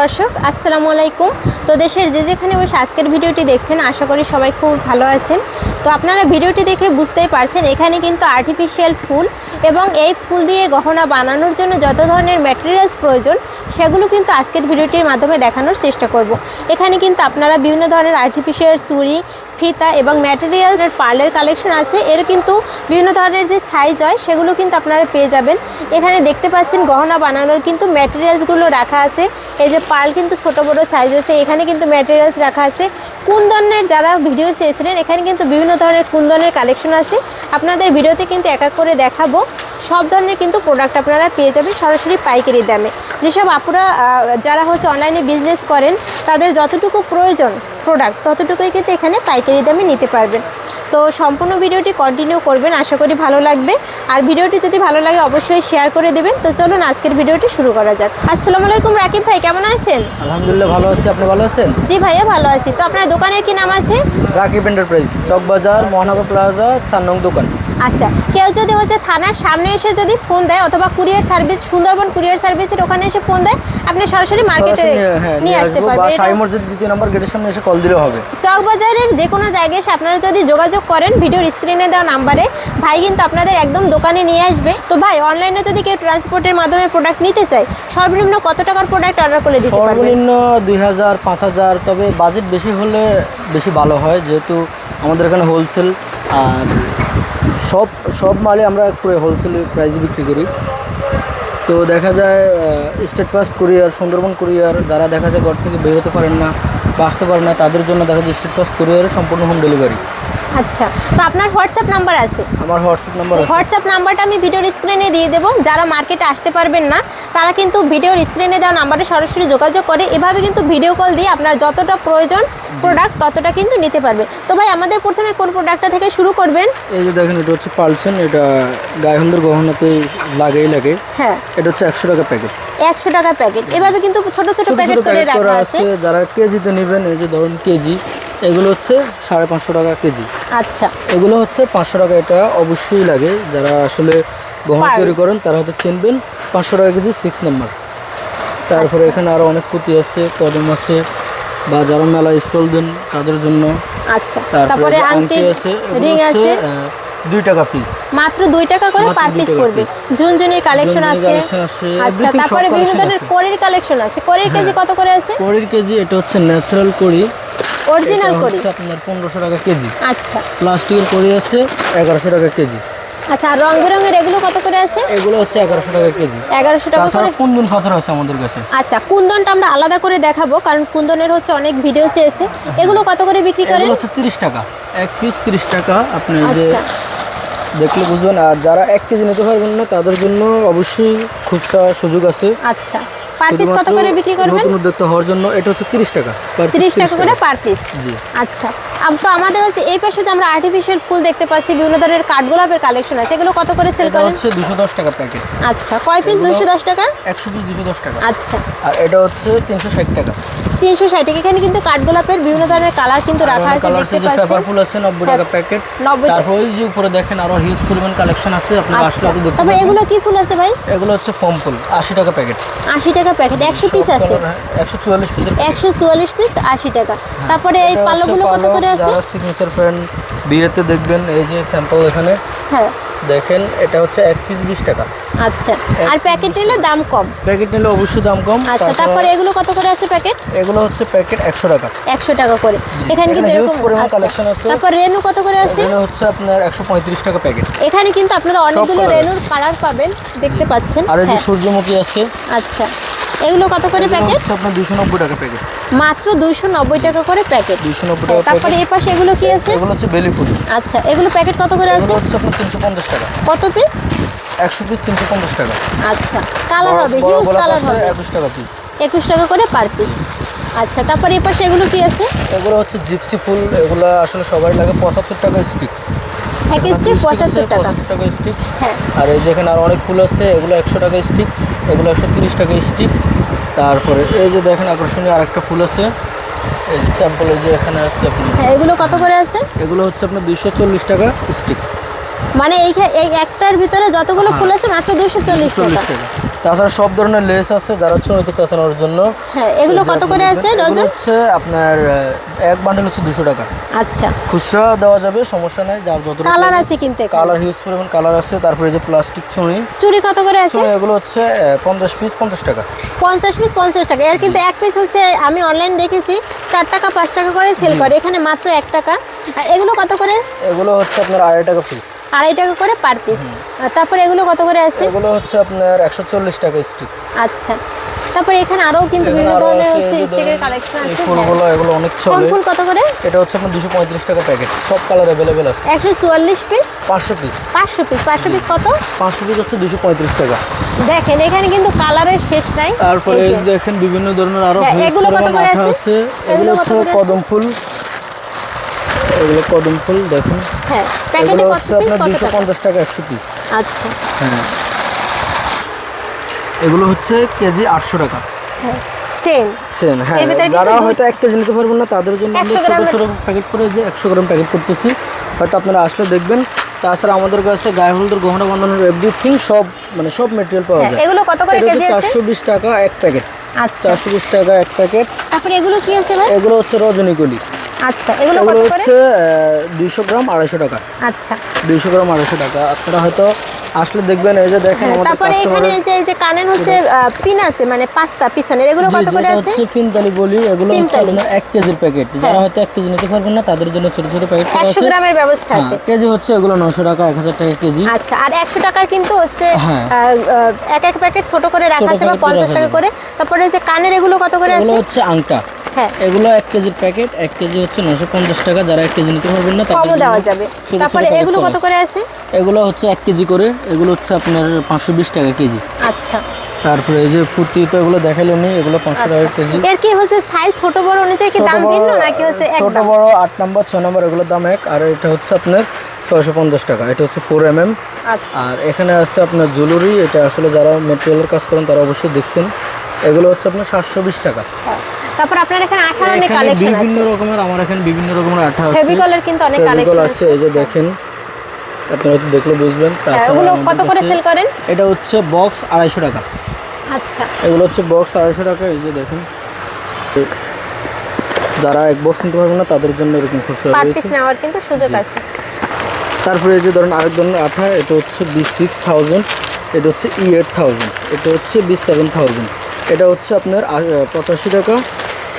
দর্শক, আসসালামু আলাইকুম। তো দেশের যে যেখানে বসে আজকের ভিডিওটি দেখছেন, আশা করি সবাই খুব ভালো আছেন। তো আপনারা ভিডিওটি দেখে বুঝতেই পারছেন, এখানে কিন্তু আর্টিফিশিয়াল ফুল এবং এই ফুল দিয়ে গহনা বানানোর জন্য যত ধরনের ম্যাটেরিয়ালস প্রয়োজন, সেগুলো কিন্তু আজকের ভিডিওটির মাধ্যমে দেখানোর চেষ্টা করব। এখানে কিন্তু আপনারা বিভিন্ন ধরনের আর্টিফিশিয়াল চুড়ি, ফিতা এবং ম্যাটেরিয়ালসের পার্লের কালেকশন আছে। এর কিন্তু বিভিন্ন ধরনের যে সাইজ হয়, সেগুলো কিন্তু আপনারা পেয়ে যাবেন। এখানে দেখতে পাচ্ছেন গহনা বানানোর কিন্তু ম্যাটেরিয়ালসগুলো রাখা আছে। এই যে পার্ল কিন্তু ছোট বড় সাইজ আছে, এখানে কিন্তু ম্যাটেরিয়ালস রাখা আছে। কুন্দনের যারা ভিডিও চেয়েছিলেন, এখানে কিন্তু বিভিন্ন ধরনের কুন্দনের কালেকশন আছে। আপনাদের ভিডিওতে কিন্তু এক এক করে দেখাবো। সব ধরনের কিন্তু প্রোডাক্ট আপনারা পেয়ে যাবেন সরাসরি পাইকারি দামে। যেসব আপুরা আহ, যারা হচ্ছে অনলাইনে বিজনেস করেন তাদের যতটুকু প্রয়োজন প্রোডাক্ট ততটুকুই কিন্তু এখানে পাইকারি দামে নিতে পারবেন। তো সম্পূর্ণ ভিডিওটি কন্টিনিউ করবেন আশা করি ভালো লাগবে। আর ভিডিওটি যদি ভালো লাগে অবশ্যই শেয়ার করে দেবেন। তো চলুন আজকের ভিডিওটি শুরু করা যাক। আসসালামু আলাইকুম রাকিব ভাই কেমন আছেন? আলহামদুলিল্লাহ ভালো আছি। আপনি ভালো আছেন? জি ভাইয়া ভালো আছি। তো আপনার দোকানের কি নাম আছে? রাকিব এন্টারপ্রাইজ চকবাজার মহানগর প্লাজা চার নং দোকান। আচ্ছা কেউ যদি হচ্ছে থানার সামনে এসে যদি ফোন দেয় অথবা কুরিয়ার সার্ভিস সুন্দরবন কুরিয়ার সার্ভিসের ওখানে এসে ফোন দেয় আপনি সরাসরি মার্কেটে নিয়ে- হ্যাঁ নিয়ে আসতে পারবেন। সাই মসজিদ দ্বিতীয় নম্বর গেটের সামনে এসে কল দিলেও হবে। চকবাজারের যে কোনো জায়গায় এসে আপনারা যদি যোগাযোগ করেন ভিডিওর স্ক্রিনে দেওয়া নাম্বারে ভাই কিন্তু আপনাদের একদম দোকানে নিয়ে আসবে। তো ভাই অনলাইনে যদি কেউ ট্রান্সপোর্টের মাধ্যমে প্রোডাক্ট নিতে চায় সর্বনিম্ন কত টাকার প্রোডাক্ট অর্ডার করে দিতে পারবেন? সর্বনিম্ন দুই হাজার পাঁচ হাজার তবে বাজেট বেশি হলে বেশি ভালো হয় যেহেতু আমাদের এখানে হোলসেল আর সব সব মালে আমরা করে হোলসেল প্রাইজে বিক্রি করি। তো দেখা যায় Steadfast courier Sundarban courier যারা দেখা যায় ঘর থেকে বেরোতে পারেন না, বা আসতে পারেন না, তাদের জন্য দেখা যায় স্টেট পাস কুরিয়ারে সম্পূর্ণ হোম ডেলিভারি আচ্ছা তো আপনার হোয়াটসঅ্যাপ নাম্বার আছে? আমার হোয়াটসঅ্যাপ নাম্বার আছে। হোয়াটসঅ্যাপ নাম্বারটা আমি ভিডিওর স্ক্রিনে দিয়ে দেবো। যারা মার্কেটে আসতে পারবেন না তারা কিন্তু ভিডিওর স্ক্রিনে দেওয়া নাম্বারে সরাসরি যোগাযোগ করে। এভাবে কিন্তু ভিডিও কল দিয়ে আপনার যতটা প্রয়োজন প্রোডাক্ট ততটা কিন্তু নিতে পারবে তো ভাই আমাদের প্রথমে কোন প্রোডাক্টটা থেকে শুরু করবেন? এই যে দেখেন এটা হচ্ছে পালসেন। এটা গায়ে গহনাতে লাগেই লাগে। হ্যাঁ। এটা হচ্ছে একশো টাকা প্যাকেট একশো টাকা প্যাকেট এভাবে কিন্তু ছোট ছোট প্যাকেট করে রাখা আছে। আছে। যারা কেজিতে নেবেন এই যে ধরুন কেজি এগুলো হচ্ছে সাড়ে পাঁচশো টাকা কেজি। আচ্ছা। এগুলো হচ্ছে পাঁচশো টাকা এটা অবশ্যই লাগে। যারা আসলে গহনা তৈরি করেন তারা হয়তো চিনবেন পাঁচশো টাকা কেজি সিক্স নাম্বার তারপরে আচ্ছা। এখানে আরও অনেক পুঁতি আছে কদম আছে বা যারা মেলা স্টল দেন তাদের জন্য। আচ্ছা। তারপরে আংটি আছে রিং আছে। দুই টাকা পিস মাত্র দুই টাকা করে পার পিস করবে। ঝুনঝুনির কালেকশন আছে। আচ্ছা তারপরে বিভিন্ন ধরনের। করির কালেকশন আছে। করির কেজি কত করে আছে? কড়ির কেজি এটা হচ্ছে ন্যাচারাল কড়ি অরিজিনাল করি? আপনার পনেরোশো টাকা কেজি। আচ্ছা। প্লাস্টিকের কড়ি আছে এগারোশো টাকা কেজি। আচ্ছা আর রং বেরঙের এগুলো কত করে আছে? এগুলো হচ্ছে এগারোশো টাকা কেজি। এগারোশো টাকা করে? কুন্দন পাথর আছে আমাদের কাছে। আচ্ছা কুন্দনটা আমরা আলাদা করে দেখাবো কারণ কুন্দনের হচ্ছে অনেক ভিডিও চেয়েছে। এগুলো কত করে বিক্রি করেন? হচ্ছে তিরিশ টাকা। এক পিস তিরিশ টাকা। আপনি যে আচ্ছা। দেখলে বুঝবেন আর যারা এক কেজি নিতে পারবেন না তাদের জন্য অবশ্যই খুচরা সুযোগ আছে। আচ্ছা। পার পিস কত করে বিক্রি করবেন? নতুন উদ্যোক্তা হওয়ার জন্য এটা হচ্ছে তিরিশ টাকা per piece তিরিশ টাকা করে পার পিস জি। আচ্ছা। তো আমাদের হচ্ছে এই পাশে যে আমরা আর্টিফিশিয়াল ফুল দেখতে পাচ্ছি বিভিন্ন ধরনের কাঠগোলাপের কালেকশন আছে। এগুলো কত করে সেল করেন? হচ্ছে দুশো দশ টাকা প্যাকেট আচ্ছা কয় পিস এগুলো- দুশো দশ টাকা? একশো পিস দুশো দশ টাকা। আচ্ছা। আর এটা হচ্ছে তিনশো ষাট টাকা। তিনশো ষাট এখানে কিন্তু কাঠগোলাপের বিভিন্ন ধরনের কালার কিন্তু রাখা আছে দেখতে যে পাচ্ছেন। পেপার ফুল আছে নব্বই টাকা প্যাকেট 90 টাকা। তারপর ওই যে উপরে দেখেন আরও হিউজ পরিমাণ কালেকশন আছে আপনি আচ্ছা। আসলে আপনি দেখতে তারপরে পাবেন। এগুলো কি ফুল আছে ভাই? এগুলো হচ্ছে ফর্ম ফুল আশি টাকা প্যাকেট আশি টাকা প্যাকেট একশো পিস আছে। একশো চুয়াল্লিশ পিসের একশো চুয়াল্লিশ পিস আশি টাকা। তারপরে এই পাল্লাগুলো কত করে আছে? যারা সিগনেচার ফ্যান বিয়েতে দেখবেন এই যে স্যাম্পল এখানে। হ্যাঁ। দেখেন এটা হচ্ছে এক পিস বিশ টাকা। আচ্ছা। আর প্যাকেট নিলে দাম কম? প্যাকেট নিলে অবশ্যই দাম কম। আচ্ছা তারপরে এগুলো কত করে আছে প্যাকেট এগুলো হচ্ছে প্যাকেট একশো টাকা। একশো টাকা করে। এখানে কিন্তু এরকম পরিমাণ আচ্ছা। collection আছে। তারপর রেনু কত করে আছে? এগুলো হচ্ছে আপনার একশো পঁয়ত্রিশ টাকা প্যাকেট এখানে কিন্তু আপনারা অনেকগুলো রেনুর কালার পাবেন দেখতে পাচ্ছেন। আর এই যে হ্যাঁ, সূর্যমুখী আছে। আচ্ছা। এগুলো কত করে প্যাকেট? আপনার দুশো নব্বই টাকা প্যাকেট মাত্র দুইশো নব্বই টাকা করে প্যাকেট। দুশো নব্বই টাকা তারপরে এই পাশে এগুলো কি আছে? এগুলো হচ্ছে বেলি ফুল। আচ্ছা এগুলো প্যাকেট কত করে আছে? হচ্ছে আপনার তিনশো পঞ্চাশ টাকা। কত পিস একশো পিস তিনশো পঞ্চাশ টাকা। আচ্ছা কালার হবে হিউজ কালার হবে। একুশ টাকা পিস একুশ টাকা করে পার পিস আচ্ছা তারপরে এই পাশে এগুলো কি আছে? এগুলো হচ্ছে জিপসি ফুল এগুলো আসলে সবাই লাগে। পঁচাত্তর টাকা স্টিক এক স্টিক পঁচাত্তর টাকা। টাকা স্টিক। হ্যাঁ। আর এই যেখানে আর অনেক ফুল আছে এগুলো একশো টাকা স্টিক এগুলো একশো তিরিশ টাকা স্টিক। তারপরে এই যে দেখেন আকর্ষণীয় আরেকটা ফুল আছে। এই স্যাম্পল এই যে এখানে আছে আপনার। হ্যাঁ এগুলো কত করে আছে? এগুলো হচ্ছে আপনার দুইশো চল্লিশ টাকা স্টিক। মানে এই এই একটার ভিতরে যতগুলো ফুল আছে মাত্র দুশো চল্লিশ চল্লিশ টাকা টাকা তাছাড়া সব ধরনের লেস আছে যারা চুনিতে পেঁচানোর জন্য। হ্যাঁ এগুলো কত করে আছে ডজন হচ্ছে আপনার এক বান্ডেল হচ্ছে দুশো টাকা। আচ্ছা। খুচরা দেওয়া যাবে সমস্যা নাই যার যত কালার আছে কিনতে কালার হিউজ পরিমাণ কালার আছে তারপরে যে প্লাস্টিক ছুরি চুড়ি কত করে আছে? এগুলো হচ্ছে আহ, পঞ্চাশ পিস পঞ্চাশ টাকা। পঞ্চাশ পিস পঞ্চাশ টাকা। এর কিন্তু এক পিস হচ্ছে আমি অনলাইন দেখেছি চার টাকা পাঁচ টাকা করে সেল করে। এখানে মাত্র এক টাকা। আর এগুলো কত করে? এগুলো হচ্ছে আপনার আড়াই টাকা পিস আড়াই টাকা করে পার পিস তারপরে এগুলো কত করে আছে? এগুলো হচ্ছে আপনার একশো চল্লিশ টাকা স্টিক আচ্ছা। তারপরে এখানে আরও কিন্তু বিভিন্ন ধরনের হচ্ছে স্টিকের কালেকশন আছে। হ্যাঁ। ফুলগুলো এগুলো অনেক চলে। ফুল কত করে? এটা হচ্ছে আপনার দুশো পঁয়ত্রিশ টাকা প্যাকেট সব কালার অ্যাভেলেবেল আছে। একশো চুয়াল্লিশ পিস পাঁচশো পিস পাঁচশো পিস পাঁচশো পিস কত? পাঁচশো পিস হচ্ছে দুশো পঁয়ত্রিশ টাকা। দেখেন এখানে কিন্তু কালারের শেষ নাই। তারপরে দেখেন বিভিন্ন ধরনের আরও হ্যাঁ, এগুলো কত করে আছে? এগুলো হচ্ছে? কদম ফুল। এগুলো কদম ফুল দেখুন। হ্যাঁ প্যাকেটে এগুলো কত হচ্ছে পিস আপনার টাকা? পঞ্চাশ টাকা একশো পিস আচ্ছা। হ্যাঁ। এগুলো হচ্ছে কেজি আটশো টাকা। হ্যাঁ সেম হ্যাঁ যারা হয়তো এক কেজি নিতে পারবেন না তাদের জন্য আমরা 100 ছোটো ছোটো প্যাকেট করে যে একশো গ্রাম প্যাকেট করতেছি। হয়তো আপনারা আসলে দেখবেন তাছাড়া আমাদের কাছে গায়ে হলুদের গহনা বাঁধানোর এভরিথিং সব মানে সব মেটেরিয়াল পাওয়া হ্যাঁ, যায়। এগুলো কত করে কেজি আছে? চারশো বিশ টাকা এক প্যাকেট আচ্ছা। চারশো বিশ টাকা এক প্যাকেট তারপরে এগুলো কি আছে ভাই? এগুলো হচ্ছে রজনীকলি আচ্ছা এগুলো কত করে? হচ্ছে দুইশো গ্রাম আড়াইশো টাকা। আচ্ছা। দুইশো গ্রাম আড়াইশো টাকা। আপনারা হয়তো আসলে দেখবেন এই যে দেখেন হ্যাঁ, আমাদের তারপরে এখানে এই যে এই যে কানের হচ্ছে পিন আছে মানে পাঁচটা পিছনের এগুলো কত করে আছে? হচ্ছে পিনতালি বলি এগুলো হচ্ছে পিনতালি। আপনার এক কেজির প্যাকেট যারা হয়তো এক কেজি নিতে পারবেন না তাদের জন্য ছোট ছোট প্যাকেট করা আছে। গ্রামের ব্যবস্থা হ্যাঁ, আছে। কেজি হচ্ছে এগুলো নশো টাকা এক হাজার টাকা কেজি। আচ্ছা আর একশো টাকার কিন্তু হচ্ছে হ্যাঁ। এক এক প্যাকেট ছোট করে রাখা আছে বা packet করে পঞ্চাশ রাখা টাকা করে। তারপরে যে কানের এগুলো কত করে এগুলো হচ্ছে আংটা। হ্যাঁ। এগুলো এক কেজির প্যাকেট এক কেজি হচ্ছে নশো পঞ্চাশ টাকা। যারা এক কেজি নিতে পারবেন না কমও দেওয়া যাবে। তারপরে এগুলো কত। করে আছে? এগুলো হচ্ছে এক কেজি করে এগুলো হচ্ছে আপনার পাঁচশো বিশ টাকা কেজি। আচ্ছা। তারপরে এই যে ফুর্তি তো এগুলো দেখাইলেন এগুলো পাঁচশো টাকা কেজি। এর কি হচ্ছে সাইজ ছোট বড় অনুযায়ী কি দাম ভিন্ন নাকি হচ্ছে এক ছোট বড় আট নম্বর ছ নম্বর এগুলোর দাম এক। আর এটা হচ্ছে আপনার ছয়শো পঞ্চাশ টাকা। এটা হচ্ছে ফোর এম এম আচ্ছা। আর এখানে আছে আপনার জুয়েলারি এটা আসলে যারা মেটেরিয়ালের কাজ করেন তারা অবশ্যই দেখছেন। এগুলো হচ্ছে আপনার সাতশো বিশ টাকা। হ্যাঁ। তারপর আপনার এখানে আঠারো অনেক এখানে কালেকশন বিভিন্ন রকমের আমার এখানে বিভিন্ন রকমের আঠা আছে। ফেভিকলের কিন্তু অনেক কালেকশন আছে আছে। এই যে দেখেন আপনারা তো দেখলে বুঝবেন। হ্যাঁ, ওগুলো আমাদের কত করে সেল করেন? এটা হচ্ছে বক্স আড়াইশো টাকা। আচ্ছা। এগুলো হচ্ছে বক্স আড়াইশো টাকা এই যে দেখেন। যারা এক বক্স নিতে পারবেন না তাদের জন্য এরকম খুচরা রয়েছে। পিস নেওয়ার কিন্তু সুযোগ আছে। তারপরে এই যে ধরেন আরেক ধরনের আঠা এটা হচ্ছে বি সিক্স থাউজেন্ড এটা হচ্ছে ই এইট থাউজেন্ড এটা হচ্ছে বি সেভেন থাউজেন্ড এটা হচ্ছে আপনার পঁচাশি টাকা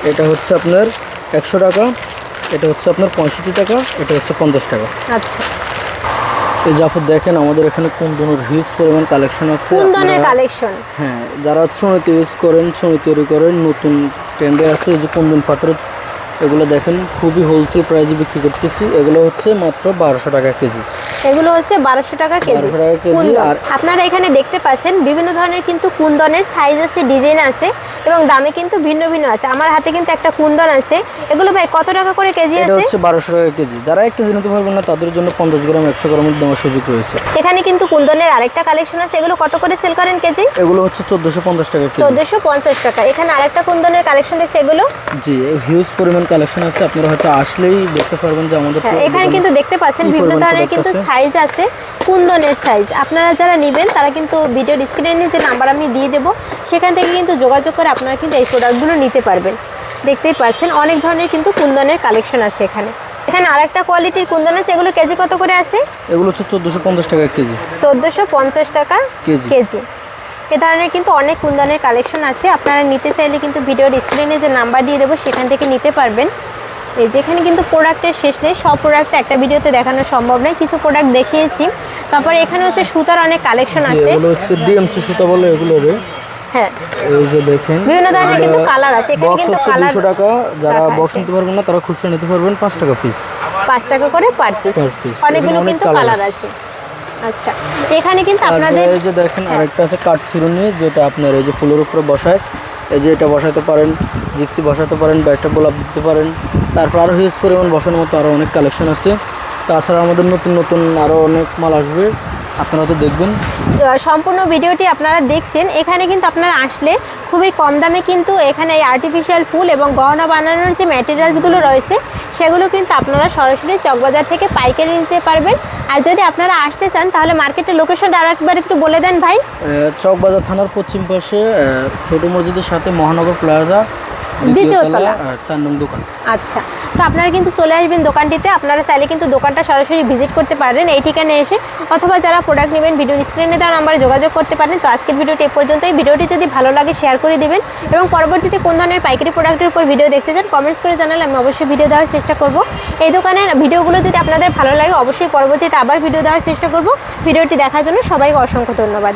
এটা হচ্ছে আপনার একশো টাকা এটা হচ্ছে আপনার পঁয়ষট্টি টাকা এটা হচ্ছে পঞ্চাশ টাকা। আচ্ছা। এই জাফর দেখেন আমাদের এখানে কুন্দনের হিউজ পরিমাণ কালেকশন আছে। কুন্দনের কালেকশন হ্যাঁ যারা ছুঁড়িতে ইউজ করেন ছুঁড়ি তৈরি করেন নতুন ট্রেন্ডে আছে যে কুন্দন পাত্র এগুলো দেখেন খুবই হোলসেল প্রাইজে বিক্রি করতেছি। এগুলো হচ্ছে মাত্র বারোশো টাকা কেজি। এগুলো হচ্ছে বারোশো টাকা কেজি। টাকা কেজি, আর- আপনারা এখানে দেখতে পাচ্ছেন বিভিন্ন ধরনের কিন্তু কুন্দনের সাইজ আছে ডিজাইন আছে। এবং দামে কিন্তু ভিন্ন ভিন্ন আছে। আমার হাতে কিন্তু একটা কুন্দন আছে। এগুলো ভাই কত টাকা করে কেজি আছে? হচ্ছে বারোশো টাকা কেজি। যারা এক কেজি নিতে পারবেন না তাদের জন্য পঞ্চাশ গ্রাম একশো গ্রামের দেওয়ার সুযোগ রয়েছে। এখানে কিন্তু কুন্দনের আরেকটা কালেকশন আছে। এগুলো কত করে সেল করেন কেজি? এগুলো হচ্ছে চোদ্দোশো পঞ্চাশ টাকা কেজি। চোদ্দশো পঞ্চাশ টাকা। এখানে আরেকটা কুন্দনের কালেকশন দেখছি এগুলো? জি হিউজ পরিমাণ কালেকশন আছে। আপনারা হয়তো আসলেই দেখতে পারবেন যে আমাদের হ্যাঁ এখানে কিন্তু দেখতে পাচ্ছেন বিভিন্ন ধরনের কিন্তু সাইজ আছে কুন্দনের সাইজ আপনারা যারা নেবেন তারা কিন্তু ভিডিও স্ক্রিনে যে নাম্বার আমি দিয়ে দেবো সেখান থেকে কিন্তু যোগাযোগ করে আপনারা কিন্তু এই প্রোডাক্টগুলো নিতে পারবেন। দেখতেই পাচ্ছেন অনেক ধরনের কিন্তু কুন্দনের কালেকশন আছে এখানে। এখানে আরেকটা কোয়ালিটির কুন্দন আছে এগুলো কেজি কত করে আছে এগুলো হচ্ছে চোদ্দোশো পঞ্চাশ টাকা কেজি। চোদ্দোশো পঞ্চাশ টাকা কেজি। এ ধরনের কিন্তু অনেক কুন্দনের কালেকশন আছে আপনারা নিতে চাইলে কিন্তু ভিডিওর স্ক্রিনে যে নাম্বার দিয়ে দেবো সেখান থেকে নিতে পারবেন। এই যেখানে কিন্তু প্রোডাক্টের শেষ নেই সব প্রোডাক্ট একটা ভিডিওতে দেখানো সম্ভব নয় কিছু প্রোডাক্ট দেখিয়েছি। তারপরে এখানে হচ্ছে সুতার অনেক কালেকশন আছে। হচ্ছে ডিএমসি সুতা বলে এগুলো হ্যাঁ। এই যে দেখেন বিভিন্ন ধরনের কিন্তু কালার আছে। এখানে বক্স কিন্তু হচ্ছে কালার দুশো টাকা। যারা বক্স নিতে পারবেন না তারা খুচরা নিতে পারবেন টাকা পিস পাঁচ টাকা করে পার পিস Per অনেকগুলো কিন্তু কালার আছে। আছে। আচ্ছা এখানে কিন্তু আপনাদের এই যে দেখেন আরেকটা আছে কাঠ চিরুনি যেটা আপনার এই যে ফুলের উপরে বসায়। এই যে এটা বসাতে পারেন জিপসি বসাতে পারেন বা একটা গোলাপ দিতে পারেন। তারপর আরও হিউজ পরিমাণ বসানোর মতো আরও অনেক কালেকশন আছে। তাছাড়া আমাদের নতুন নতুন আরও অনেক মাল আসবে। আপনারা তো দেখবেন। সম্পূর্ণ ভিডিওটি আপনারা দেখছেন। এখানে কিন্তু আপনারা আসলে খুবই কম দামে কিন্তু এখানে এই আর্টিফিশিয়াল ফুল এবং গহনা বানানোর যে ম্যাটেরিয়ালসগুলো রয়েছে সেগুলো কিন্তু আপনারা সরাসরি চকবাজার থেকে পাইকারি নিতে পারবেন। আর যদি আপনারা আসতে চান তাহলে মার্কেটের লোকেশনটা আর একবার একটু বলে দেন ভাই। চকবাজার থানার পশ্চিম পাশে ছোট মসজিদের সাথে মহানগর প্লাজা দ্বিতীয় দ্বিতীয় তলা। তলা আহ, চার নং দোকান। আচ্ছা তো আপনারা কিন্তু চলে আসবেন দোকানটিতে। আপনারা চাইলে কিন্তু দোকানটা সরাসরি ভিজিট করতে পারেন এই ঠিকানায় এসে অথবা যারা প্রোডাক্ট নেবেন ভিডিও স্ক্রিনে দেওয়া নাম্বারে যোগাযোগ করতে পারেন। তো আজকের ভিডিওটি এ পর্যন্তই। ভিডিওটি যদি ভালো লাগে শেয়ার করে দিবেন এবং পরবর্তীতে কোন ধরনের পাইকারি প্রোডাক্টের উপর ভিডিও দেখতে চান কমেন্টস করে জানালে আমি অবশ্যই ভিডিও দেওয়ার চেষ্টা করব। এই দোকানের ভিডিওগুলো যদি আপনাদের ভালো লাগে অবশ্যই পরবর্তীতে আবার ভিডিও দেওয়ার চেষ্টা করব। ভিডিওটি দেখার জন্য সবাইকে অসংখ্য ধন্যবাদ।